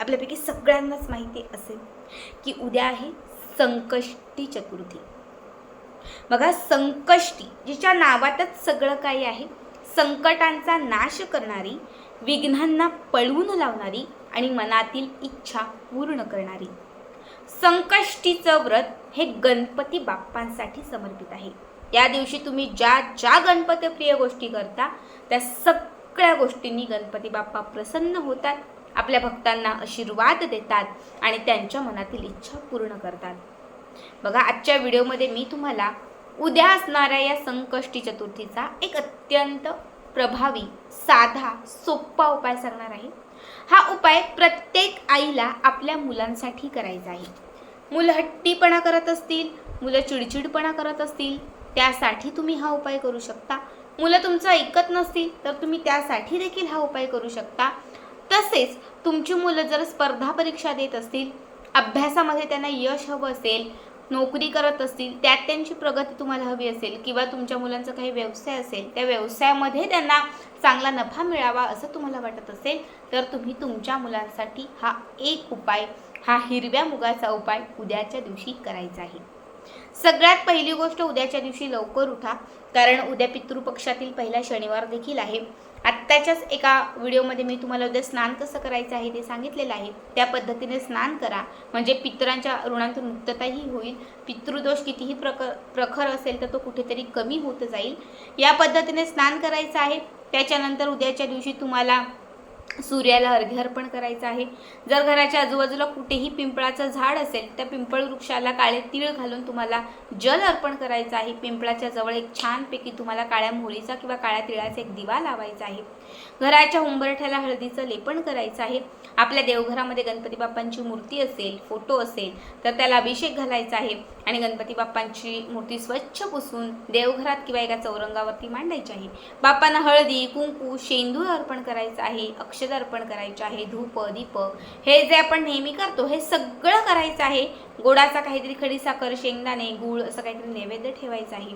आपल्यापैकी सगळ्यांनाच माहिती असेल की उद्या आहे संकष्टी चतुर्थी. बघा संकष्टी जिच्या नावातच सगळं काही आहे संकटांचा नाश करणारी विघ्नांना पळवून लावणारी आणि मनातील इच्छा पूर्ण करणारी. संकष्टीचं व्रत हे गणपती बाप्पांसाठी समर्पित आहे. या दिवशी तुम्ही ज्या ज्या गणपतीप्रिय गोष्टी करता त्या सगळ्या गोष्टींनी गणपती बाप्पा प्रसन्न होतात. आपल्या भक्तांना आशीर्वाद देतात आणि त्यांच्या मनातील इच्छा पूर्ण करतात. बघा आजच्या व्हिडिओमध्ये मी तुम्हाला उद्या असणाऱ्या या संकष्टी चतुर्थीचा एक अत्यंत प्रभावी साधा सोपा उपाय सांगणार आहे. हा उपाय प्रत्येक आईला आपल्या मुलांसाठी करायचा आहे. मुलं हट्टीपणा करत असतील मुलं चिडचिडपणा करत असतील त्यासाठी तुम्ही हा उपाय करू शकता. मुलं तुमचं ऐकत नसतील तर तुम्ही त्यासाठी देखील हा उपाय करू शकता. तसेच तुमची मुलं जर स्पर्धा परीक्षा देत असतील अभ्यासामध्ये त्यांना यश हवं असेल नोकरी करत असतील त्यात त्यांची प्रगती तुम्हाला हवी असेल किंवा तुमच्या मुलांचा काही व्यवसाय असेल त्या व्यवसायामध्ये त्यांना चांगला नफा मिळावा असं तुम्हाला वाटत असेल तर तुम्ही तुमच्या मुलांसाठी हा एक उपाय हा हिरव्या मुगाचा उपाय उद्याच्या दिवशी करायचा आहे. सगळ्यात पहिली गोष्ट उद्याच्या दिवशी लवकर उठा कारण उद्या पितृपक्षातील पहिला शनिवार देखील आहे. आत्ताच्याच एका व्हिडिओमध्ये मी तुम्हाला उद्या स्नान कसं करायचं आहे ते सांगितलेलं आहे. त्या पद्धतीने स्नान करा. म्हणजे पितरांच्या ऋणांतून मुक्तताही होईल. पितृदोष कितीही प्रक प्रखर असेल तर तो कुठेतरी कमी होत जाईल. या पद्धतीने स्नान करायचं आहे. त्याच्यानंतर उद्याच्या दिवशी तुम्हाला सूर्याला अर्घ्य अर्पण करायचं आहे. जर घराच्या आजूबाजूला कुठेही पिंपळाचं झाड असेल त्या पिंपळ वृक्षाला काळे तीळ घालून तुम्हाला जल अर्पण करायचं आहे. पिंपळाच्या जवळ एक छानपैकी तुम्हाला काळ्या मोहरीचा किंवा काळ्या तिळाचा एक दिवा लावायचा आहे. घराच्या उंबरठ्याला हळदीचं लेपन करायचं आहे. आपल्या देवघरामध्ये गणपती बाप्पांची मूर्ती असेल फोटो असेल तर त्याला अभिषेक घालायचा आहे. आणि गणपती बाप्पांची मूर्ती स्वच्छ पुसून देवघरात किंवा एका चौरंगावरती मांडायची आहे. बाप्पांना हळदी कुंकू शेंदूर अर्पण करायचं आहे. अक्ष अक्षद अर्पण करायचे आहे धूप दीप हे जे आपण नेहमी करतो हे सगळं करायचं आहे. गोडाचा काहीतरी खडीसाखर शेंगदाणे गूळ असं काहीतरी नैवेद्य ठेवायचं आहे.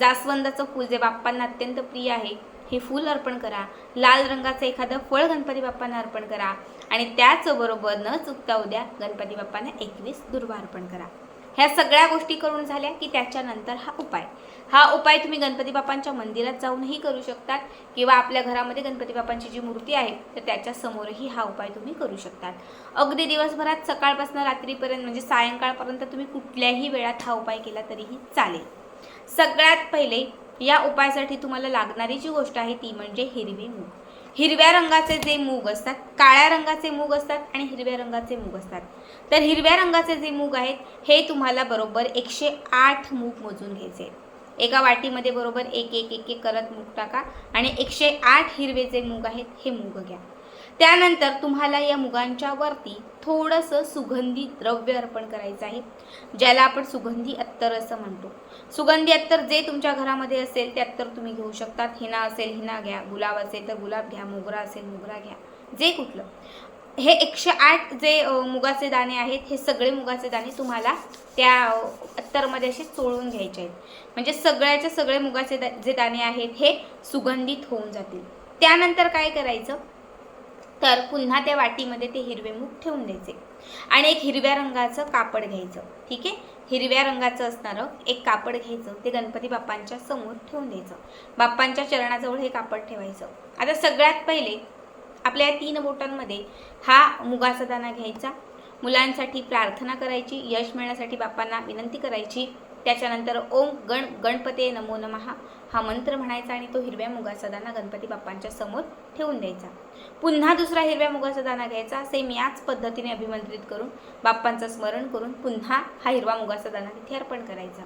जास्वंदाचं फूल जे बाप्पांना अत्यंत प्रिय आहे हे फूल अर्पण करा. लाल रंगाचं एखादं फळ गणपती बाप्पांना अर्पण करा. आणि त्याचबरोबर न चुकता उद्या गणपती बाप्पांना एकवीस दुर्वा अर्पण करा. ह्या सगळ्या गोष्टी करून झाल्या की त्याच्यानंतर हा उपाय. हा उपाय तुम्ही गणपती बाप्पांच्या मंदिरात जाऊनही करू शकतात किंवा आपल्या घरामध्ये गणपती बाप्पांची जी मूर्ती आहे तर त्याच्यासमोरही हा उपाय तुम्ही करू शकतात. अगदी दिवसभरात सकाळपासून रात्रीपर्यंत म्हणजे सायंकाळपर्यंत तुम्ही कुठल्याही वेळात हा उपाय केला तरीही चालेल. सगळ्यात पहिले या उपायासाठी तुम्हाला लागणारी जी गोष्ट आहे ती म्हणजे हिरवी मूग. हिरव्या रंगाचे जे मूग असतात काळ्या रंगाचे मूग असतात आणि हिरव्या रंगाचे मूग असतात. तर हिरव्या रंगाचे जे मूग आहेत हे तुम्हाला बरोबर एकशे आठ मूग मोजून घ्यायचे. एका वाटीमध्ये बरोबर एक एक एक एक करत मूग टाका आणि एकशे आठ हिरवे जे मूग आहेत हे मूग घ्या. त्यानंतर तुम्हाला या मुगांच्या वरती थोडंसं सुगंधी द्रव्य अर्पण करायचं आहे ज्याला आपण सुगंधी अत्तर असं म्हणतो. सुगंधी अत्तर जे तुमच्या घरामध्ये असेल ते अत्तर तुम्ही घेऊ शकतात. हिना असेल हिना घ्या. गुलाब असेल तर गुलाब घ्या. मोगरा असेल मोगरा घ्या. जे कुठलं. हे एकशे आठ जे मुगाचे दाणे आहेत हे सगळे मुगाचे दाणे तुम्हाला त्या अत्तरमध्ये असे चोळून घ्यायचे आहेत. म्हणजे सगळ्याचे सगळे मुगाचे दा जे दाणे आहेत हे सुगंधित होऊन जातील. त्यानंतर काय करायचं? तर पुन्हा त्या वाटीमध्ये ते हिरवे मूग ठेवून द्यायचे. आणि एक हिरव्या रंगाचं कापड घ्यायचं. ठीक आहे? हिरव्या रंगाचं असणारं एक कापड घ्यायचं. ते गणपती बाप्पांच्या समोर ठेवून द्यायचं. बाप्पांच्या चरणाजवळ हे कापड ठेवायचं. आता सगळ्यात पहिले आपल्या या तीन बोटांमध्ये हा मुगाचा दाणा घ्यायचा. मुलांसाठी प्रार्थना करायची यश मिळण्यासाठी बाप्पांना विनंती करायची. त्याच्यानंतर ओम गण गणपते नमो नमहा हा मंत्र म्हणायचा आणि तो हिरव्या मुगाचा दाणा गणपती बाप्पांच्या समोर ठेवून द्यायचा. पुन्हा दुसरा हिरव्या मुगाचा दाना घ्यायचा सेम याच पद्धतीने अभिमंत्रित करून बाप्पांचं स्मरण करून पुन्हा हा हिरवा मुगाचा दाणा तिथे अर्पण करायचा.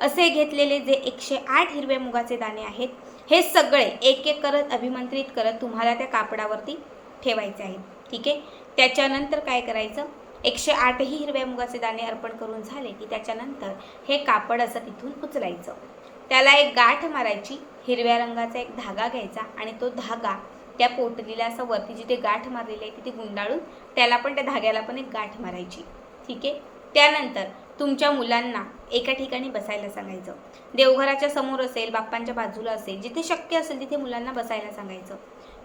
असे घेतलेले जे एकशे आठ हिरव्या मुगाचे दाणे आहेत हे सगळे एक एक करत अभिमंत्रित करत तुम्हाला त्या कापडावरती ठेवायचे आहेत. ठीक आहे? त्याच्यानंतर काय करायचं? एकशे आठही हिरव्या मुगाचे दाणे अर्पण करून झाले की त्याच्यानंतर हे कापड असं तिथून उचलायचं. त्याला एक गाठ मारायची हिरव्या रंगाचा एक धागा घ्यायचा आणि तो धागा त्या पोटलीला असं वरती जिथे गाठ मारलेली आहे तिथे गुंडाळून त्याला पण त्या धाग्याला पण एक गाठ मारायची. ठीक आहे? त्यानंतर तुमच्या मुलांना एका ठिकाणी बसायला सांगायचं. देवघराच्या समोर असेल बाप्पांच्या बाजूला असेल जिथे शक्य असेल तिथे मुलांना बसायला सांगायचं.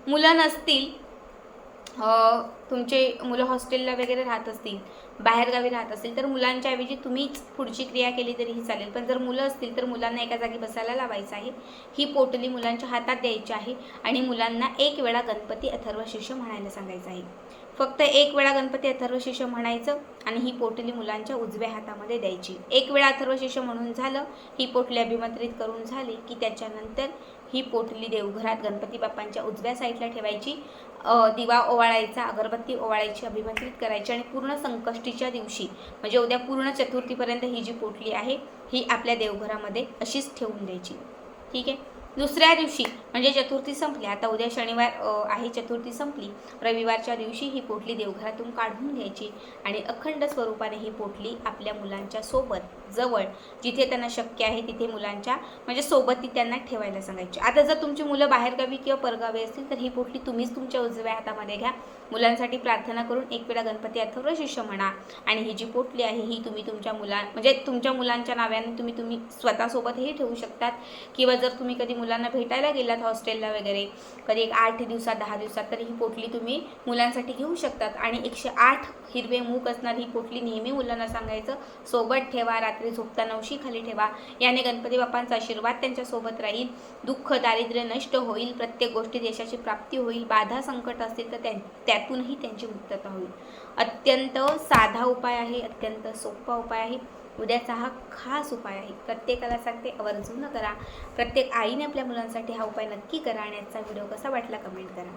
मुलं नसतील तुमचे मुलं हॉस्टेलला वगैरे राहत असतील बाहेरगावी राहत असतील तर मुलांच्या ऐवजी तुम्हीच पुढची क्रिया केली तरीही चालेल. पण जर मुलं असतील तर मुलांना एका जागी बसायला लावायचं आहे. ही पोटली मुलांच्या हातात द्यायची आहे आणि मुलांना एक वेळा गणपती अथर्व शिष्य म्हणायला सांगायचं आहे. फक्त एक वेळा गणपती अथर्व शिष्य म्हणायचं आणि ही पोटली मुलांच्या उजव्या हातामध्ये द्यायची. एक वेळा अथर्व शिष्य म्हणून झालं ही पोटली अभिमंत्रित करून झाली की त्याच्यानंतर ही पोटली देवघरात गणपती बाप्पांच्या उजव्या साईडला ठेवायची. दिवा ओवाळायचा अगरबत्ती ओवाळायची अभिमंत्रित करायची आणि पूर्ण संकष्टीच्या दिवशी म्हणजे उद्या पूर्ण चतुर्थीपर्यंत ही जी पोटली आहे ही आपल्या देवघरामध्ये अशीच ठेवून द्यायची. ठीक आहे? दुसऱ्या दिवशी म्हणजे चतुर्थी संपली आता उद्या शनिवार आहे चतुर्थी संपली रविवारच्या दिवशी ही पोटली देवघरातून काढून घ्यायची आणि अखंड स्वरूपाने ही पोटली आपल्या मुलांच्या सोबत जवळ जिथे त्यांना शक्य आहे तिथे मुलांच्या म्हणजे सोबत ती त्यांना ठेवायला सांगायची. आता जर तुमची मुलं बाहेरगावी किंवा परगावी असतील तर ही पोटली तुम्हीच तुमच्या उजव्या हातामध्ये घ्या. मुलांसाठी प्रार्थना करून एक वेळा गणपती अथर्व शिष्य म्हणा आणि ही जी पोटली आहे ही तुम्ही तुमच्या मुला म्हणजे तुमच्या मुलांच्या नाव्याने तुम्ही तुम्ही स्वतःसोबतही ठेवू शकतात. किंवा जर तुम्ही कधी मुलांना भेटायला गेलात हॉस्टेलला वगैरे कधी एक आठ दिवसात दहा दिवसात तर ही पोटली तुम्ही मुलांसाठी घेऊ शकतात. आणि एकशे आठ हिरवे मूग असणार ही पोटली नेहमी मुलांना सांगायचं सोबत ठेवा रात्री झोपताना उशी खाली ठेवा. याने गणपती बाप्पांचा आशीर्वाद त्यांच्यासोबत राहील. दुःख दारिद्र्य नष्ट होईल प्रत्येक गोष्टी देशाची प्राप्ती होईल बाधा संकट असतील तर त्या त्यातूनही त्यांची मुक्तता होईल. अत्यंत साधा उपाय आहे अत्यंत सोपा उपाय आहे. उद्याचा हा खास उपाय आहे. प्रत्येकाला सांगते आवर्जून करा. प्रत्येक आईने आपल्या मुलांसाठी हा उपाय नक्की करा आणि आजचा व्हिडिओ कसा वाटला कमेंट करा.